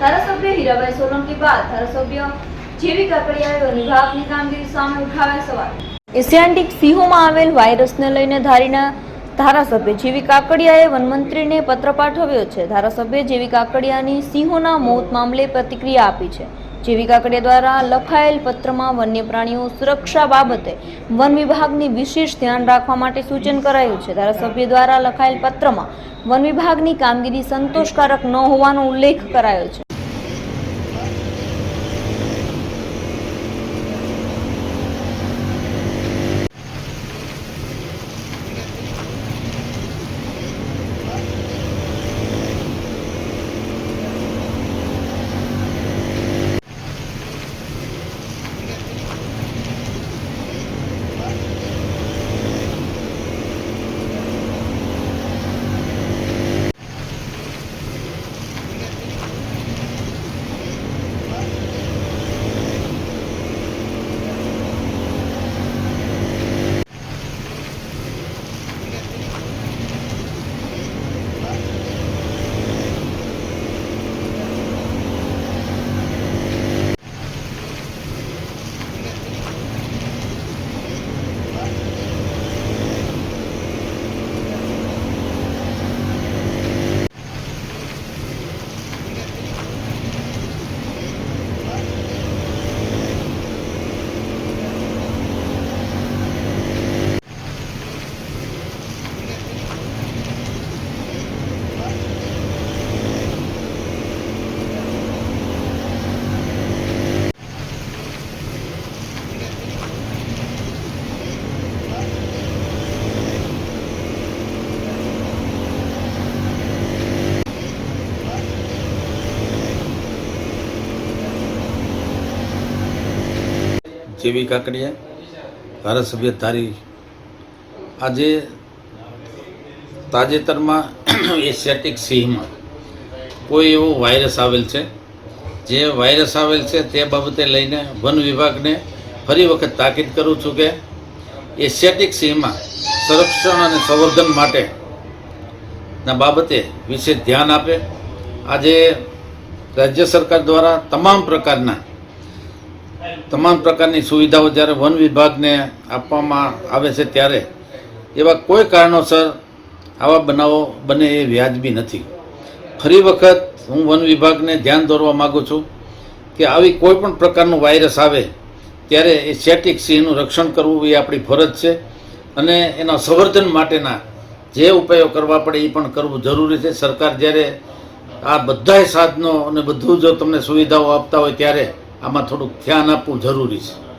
ધારાસભ્ય હીરાભાઈ સોલંકી બાદ ધારાસભ્ય જેવી કાકડિયાએ વિભાગની કામગીરી સામે ઉઠાવ્યા સવાલ એશિયાન્ટિક સિંહોમાં આવેલ વાયરસને લઈને ધારીના ધારાસભ્ય જેવી કાકડિયાએ વનમંત્રીને પત્ર પાઠવ્યો છે. ધારાસભ્ય જેવી કાકડિયાની સિંહોના મોત મામલે પ્રતિક્રિયા આપી છે. જેવી કાકડિયા દ્વારા લખાયેલ પત્રમાં વન્ય પ્રાણીઓ સુરક્ષા બાબતે વન વિભાગની વિશેષ ધ્યાન રાખવા માટે સૂચન કરાયું છે. ધારાસભ્ય દ્વારા લખાયેલ પત્રમાં વન વિભાગની કામગીરી સંતોષકારક ન હોવાનો ઉલ્લેખ કરાયો છે. જેવી કાકડિયા ધારાસભ્ય ધારી. આજે તાજેતરમાં એશિયાટિક સિંહમાં કોઈ એવો વાયરસ આવેલ છે? જે વાયરસ આવેલ છે તે બાબતે લઈને વન વિભાગને ફરી વખત તાકીદ કરું છું કે એશિયાટિક સિંહમાં સંરક્ષણ અને સંવર્ધન માટે ના બાબતે વિશેષ ધ્યાન આપે. આજે રાજ્ય સરકાર દ્વારા તમામ પ્રકારના તમામ પ્રકારની સુવિધાઓ જ્યારે વન વિભાગને આપવામાં આવે છે ત્યારે, એવા કોઈ કારણોસર આવા બનાવો બને એ વ્યાજબી નથી. ફરી વખત હું વન વિભાગને ધ્યાન દોરવા માગું છું કે આવી કોઈ પણ પ્રકારનું વાયરસ આવે, ત્યારે એ સેટિક સિંહનું રક્ષણ કરવું એ આપણી ફરજ છે અને એના સંવર્ધન માટેના જે ઉપાયો કરવા પડે એ પણ કરવું જરૂરી છે. સરકાર જ્યારે આ બધાય સાધનો અને બધું જો તમને સુવિધાઓ આપતા હોય ત્યારે આમાં થોડુંક ધ્યાન આપવું જરૂરી છે.